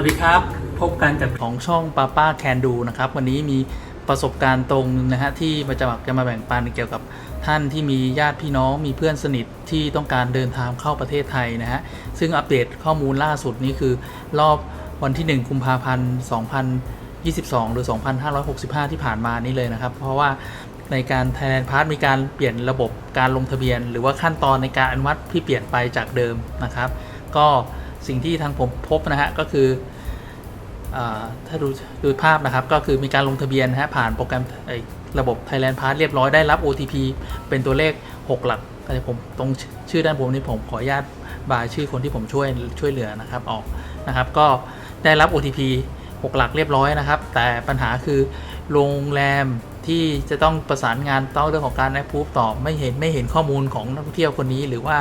วัสดีครับ พบกันกับของช่องป้าป้าแคนดูนะครับ วันนี้มีประสบการณ์ตรงนะฮะที่มาจะมาจะมาแบ่งปันเกี่ยวกับท่านที่มีญาติพี่น้องมีเพื่อนสนิทที่ต้องการเดินทางเข้าประเทศไทยนะฮะซึ่งอัปเดตข้อมูลล่าสุดนี้คือ รอบวันที่ 1 กุมภาพันธ์ 2022 หรือ 2565 ที่ผ่านมานี้เลยนะครับ เพราะว่าในการ Thailand Pass มีการเปลี่ยนระบบการลงทะเบียน หรือว่าขั้นตอนในการอนุมัติที่เปลี่ยนไปจากเดิมนะครับ ก็ สิ่งที่ทางผมพบนะฮะก็คืออถ้าดูดูภาพนะครับก็คือมีการลงทะเบียนนะฮะผ่านโปรแกรมระบบ Thailand Pass เรียบร้อยได้รับ OTP เป็นตัวเลข 6 หลักแต่ผมตรงชื่อด้านบนนี้ผมขออนุญาตบายชื่อคนที่ผมช่วยช่วยเหลือนะครับออกนะครับ ก็ได้รับ OTP 6 หลักเรียบร้อยนะครับ แต่ปัญหาคือโรงแรมที่จะต้องประสานงานต้องเรื่องของการแอปพูฟต่อไม่เห็นไม่เห็นข้อมูลของนักท่องเที่ยวคนนี้ หรือว่า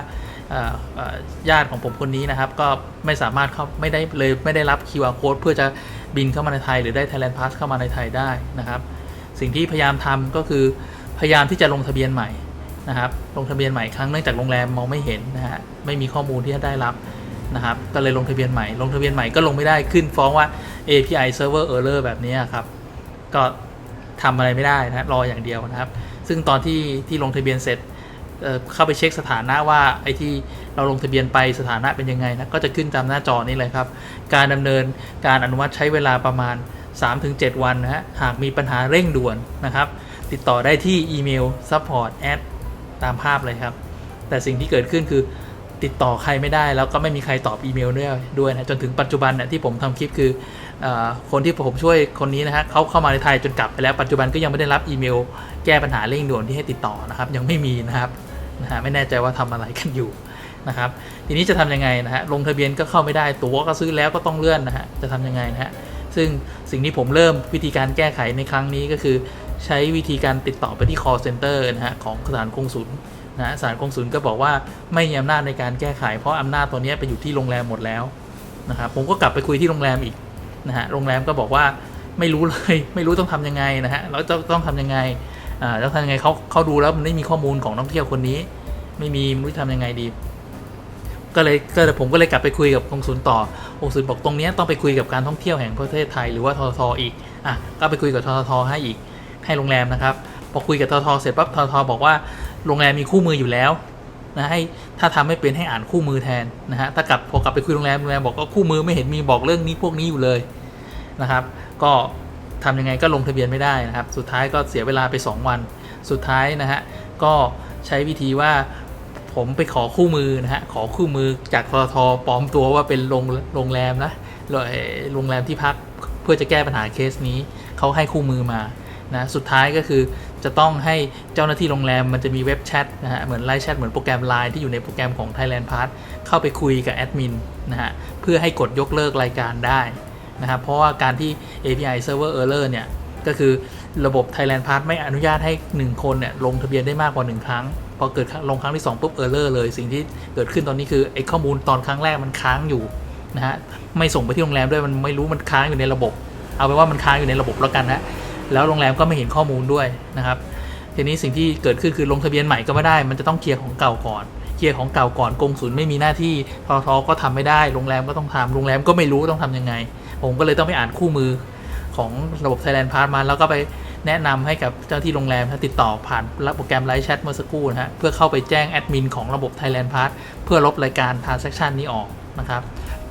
ญาติของผมคนนี้นะครับ ก็ไม่สามารถเข้าไม่ได้เลยไม่ได้รับ QR code เพื่อจะบินเข้ามาในไทย หรือได้ Thailand Pass เข้ามาในไทยได้นะครับ สิ่งที่พยายามทำก็คือพยายามที่จะลงทะเบียนใหม่นะครับ ลงทะเบียนใหม่ครั้งเนื่องจากโรงแรมมองไม่เห็นนะฮะไม่มีข้อมูลที่จะได้รับนะครับก็เลยลงทะเบียนใหม่ ลงทะเบียนใหม่ก็ลงไม่ได้ขึ้นฟ้องว่า API server error แบบนี้ครับ ก็ทำอะไรไม่ได้นะรออย่างเดียวนะครับ ซึ่งตอนที่ที่ลงทะเบียนเสร็จ เข้าไปเช็คสถานะว่าไอ้ที่เราลงทะเบียนไปสถานะเป็นยังไงนะก็จะขึ้นตามหน้าจอนี้เลยครับ การดำเนินการอนุมัติใช้เวลาประมาณ 3-7 วันนะฮะหากมีปัญหาเร่งด่วนนะครับ ติดต่อได้ที่อีเมล support at ตามภาพเลยครับ แต่สิ่งที่เกิดขึ้นคือติดต่อใครไม่ได้แล้วก็ไม่มีใครตอบอีเมลด้วยด้วยนะจนถึงปัจจุบันเนี่ยที่ผมทำคลิปคือออคนที่ผมช่วยคนนี้นะฮะเขาเข้ามาในไทยจนกลับไปแล้วปัจจุบันก็ยังไม่ได้รับอีเมล แก้ปัญหาเร่งด่วนที่ให้ติดต่อนะครับ ยังไม่มีนะครับ นะฮะไม่แน่ใจว่าทำอะไรกันอยู่นะครับทีนี้จะทำยังไงนะฮะลงทะเบียนก็เข้าไม่ได้ตั๋วก็ซื้อแล้วก็ต้องเลื่อนนะฮะจะทำยังไงนะฮะซึ่งสิ่งที่ผมเริ่มวิธีการแก้ไขในครั้งนี้ก็คือ ใช้วิธีการติดต่อไปที่ call center นะฮะของสถานกงสุลนะฮะสถานกงสุลก็บอกว่าไม่มีอำนาจในการแก้ไข เพราะอำนาจตัวนี้ไปอยู่ที่โรงแรมหมดแล้วนะครับผมก็กลับไปคุยที่โรงแรมอีกนะฮะโรงแรมก็บอกว่าไม่รู้เลย ไม่รู้ต้องทำยังไงนะฮะแล้วจะต้องทำยังไง อ่าแล้วทำยังไงเขาเขาดูแล้วมันไม่มีข้อมูลของนักท่องเที่ยวคนนี้ ไม่มีไม่รู้ทำยังไงดี ก็เลยก็เลยผมก็เลยกลับไปคุยกับกงสุลต่อกงสุลบอกตรงนี้ต้องไปคุยกับการท่องเที่ยวแห่งประเทศไทยหรือว่าทททอีกอะก็ไปคุยกับทททให้อีกให้โรงแรมนะครับพอคุยกับททเสร็จปั๊บททบอกว่าโรงแรมมีคู่มืออยู่แล้วนะให้ถ้าทำไม่เป็นให้อ่านคู่มือแทนนะฮะถ้ากลับพอกลับไปคุยโรงแรมโรงแรมบอกว่าคู่มือไม่เห็นมีบอกเรื่องนี้พวกนี้อยู่เลยนะครับ ก็ ทำยังไงก็ลงทะเบียนไม่ได้นะครับ สุดท้ายก็เสียเวลาไป 2 วัน สุดท้ายนะฮะก็ใช้วิธีว่าผมไปขอคู่มือนะฮะขอคู่มือจากททปลอมตัวว่าเป็นโรงโรงแรมนะโรงแรมที่พักเพื่อจะแก้ปัญหาเคสนี้เขาให้คู่มือมานะสุดท้ายก็คือจะต้องให้เจ้าหน้าที่โรงแรมมันจะมีเว็บแชทนะฮะเหมือนไลน์แชทเหมือนโปรแกรม Line ที่อยู่ในโปรแกรมของ Thailand Pass เข้าไปคุยกับแอดมินนะฮะเพื่อให้กดยกเลิกรายการได้ นะครับ เพราะว่าการที่ API server error เนี่ย ก็คือระบบ Thailand Pass ไม่อนุญาตให้ 1 คนเนี่ยลงทะเบียนได้มากกว่า 1 ครั้ง พอเกิดลงครั้งที่ 2 ปุ๊บ error เลย สิ่งที่เกิดขึ้นตอนนี้คือไอ้ข้อมูลตอนครั้งแรกมันค้างอยู่นะฮะ ไม่ส่งไปที่โรงแรมด้วย มันไม่รู้มันค้างอยู่ในระบบ เอาไปว่ามันค้างอยู่ในระบบแล้วกันนะ แล้วโรงแรมก็ไม่เห็นข้อมูลด้วยนะครับ ทีนี้สิ่งที่เกิดขึ้นคือลงทะเบียนใหม่ก็ไม่ได้ มันจะต้องเคลียร์ของเก่าก่อนเคลียร์ของเก่าก่อนกงศูนย์ไม่มีหน้าที่ททก็ทำไม่ได้ โรงแรมก็ต้องทำโรงแรมก็ไม่รู้ต้องทำยังไง ผมก็เลยต้องไปอ่านคู่มือของระบบ Thailand Pass มา แล้วก็ไปแนะนำให้กับเจ้าที่โรงแรมติดต่อผ่านโปรแกรมไลฟ์แชทเมื่อสักครู่นะฮะเพื่อเข้าไปแจ้งแอดมินของระบบ Thailand Pass เพื่อลบรายการ transaction นี้ออกนะครับ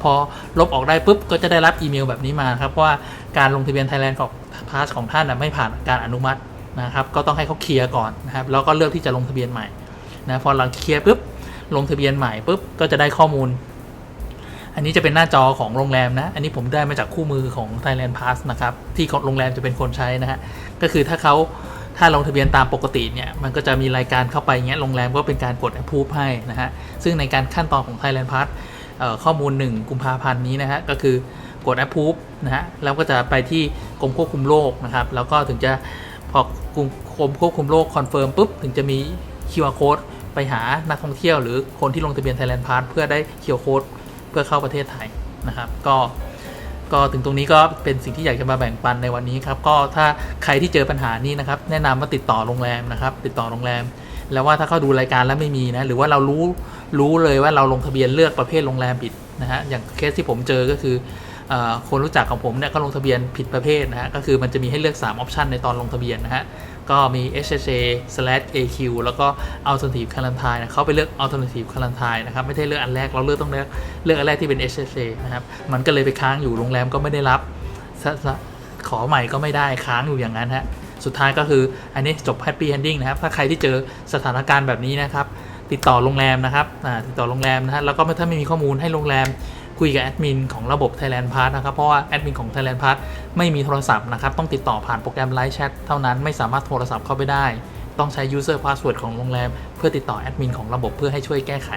พอลบออกได้ปุ๊บก็จะได้รับอีเมลแบบนี้มาครับว่าการลงทะเบียน Thailand ของ Pass ของท่านไม่ผ่านการอนุมัตินะครับก็ต้องให้เขาเคลียร์ก่อนนะครับแล้วก็เลือกที่จะลงทะเบียนใหม่นะพอหลังเคลียร์ปุ๊บลงทะเบียนใหม่ปุ๊บก็จะได้ข้อมูล อันนี้จะเป็นหน้าจอของโรงแรมนะ อันนี้ผมได้มาจากคู่มือของ Thailand Pass นะครับ ที่โรงแรมจะเป็นคนใช้นะฮะ ก็คือถ้าเขาถ้าลงทะเบียนตามปกติเนี่ย มันก็จะมีรายการเข้าไปเงี้ย โรงแรมก็เป็นการกด approve ให้นะฮะ ซึ่งในการขั้นตอนของ Thailand Pass ข้อมูล 1 กุมภาพันธ์นี้นะฮะ ก็คือกด approve นะฮะ แล้วก็จะไปที่กรมควบคุมโรคนะครับ แล้วก็ถึงจะพอกรมควบคุมโรคคอนเฟิร์มปุ๊บ ถึงจะมี QR code ไปหานักท่องเที่ยวหรือคนที่ลงทะเบียน Thailand Pass เพื่อได้ QR code เพื่อเข้าประเทศไทยนะครับ ก็ก็ถึงตรงนี้ก็เป็นสิ่งที่อยากจะมาแบ่งปันในวันนี้ครับ ก็ถ้าใครที่เจอปัญหานี้นะครับ แนะนำว่าติดต่อโรงแรมนะครับ ติดต่อโรงแรม แล้วว่าถ้าเขาดูรายการแล้วไม่มีนะ หรือว่าเรารู้รู้เลยว่าเราลงทะเบียนเลือกประเภทโรงแรมผิดนะฮะ อย่างเคสที่ผมเจอก็คือ คนรู้จักของผมเนี่ยก็ลงทะเบียนผิดประเภทนะฮะก็คือมันจะมีให้เลือก3ออปชันในตอนลงทะเบียนนะฮะก็มี HHA AQ แล้วก็ Alternative Quarantine นะเขาไปเลือก Alternative Quarantine นะครับไม่ได้เลือกอันแรกเราเลือกต้องเลือกเลือกอันแรกที่เป็น HHA นะครับมันก็เลยไปค้างอยู่โรงแรมก็ไม่ได้รับขอใหม่ก็ไม่ได้ค้างอยู่อย่างนั้นฮะสุดท้ายก็คืออันนี้จบ Happy Ending นะครับถ้าใครที่เจอสถานการณ์แบบนี้นะครับติดต่อโรงแรมนะครับติดต่อโรงแรมนะฮะแล้วก็ถ้าไม่มีข้อมูลให้โรงแรม คุยกับแอดมินของระบบ Thailand Pass นะครับ เพราะว่าแอดมินของ Thailand Pass ไม่มีโทรศัพท์นะครับ ต้องติดต่อผ่านโปรแกรม Live Chat เท่านั้นไม่สามารถโทรศัพท์เข้าไปได้ ต้องใช้ user password ของโรงแรม เพื่อติดต่อแอดมินของระบบเพื่อให้ช่วยแก้ไข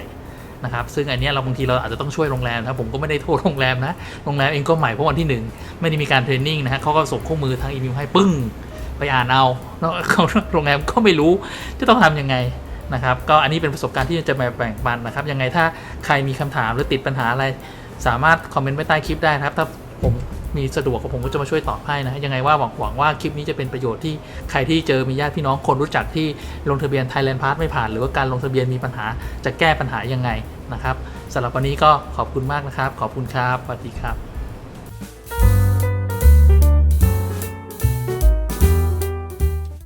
นะครับซึ่งอันนี้เราบางทีเราอาจจะต้องช่วยโรงแรมนะผมก็ไม่ได้โทษโรงแรมนะโรงแรมเองก็ใหม่เพราะวันที่หนึ่งไม่ได้มีการเทรนนิ่งนะฮะเขาก็ส่งคู่มือทางอีเมลให้ปึ้งไปอ่านเอาแล้วโรงแรมก็ไม่รู้จะต้องทำยังไงนะครับ ก็อันนี้เป็นประสบการณ์ที่จะมาแบ่งปันนะครับ ยังไงถ้าใครมีคำถามหรือติดปัญหาอะไร สามารถคอมเมนต์ไว้ใต้คลิปได้นะครับ ถ้าผมมีสะดวกก็ผมก็จะมาช่วยตอบให้นะฮะยังไงว่าหวังหวังว่าคลิปนี้จะเป็นประโยชน์ที่ใครที่เจอมีญาติพี่น้องคนรู้จักที่ลงทะเบียน Thailand Pass ไม่ผ่าน หรือว่าการลงทะเบียนมีปัญหาจะแก้ปัญหายังไงนะครับสำหรับวันนี้ก็ขอบคุณมากนะครับ ขอบคุณครับสวัสดีครับ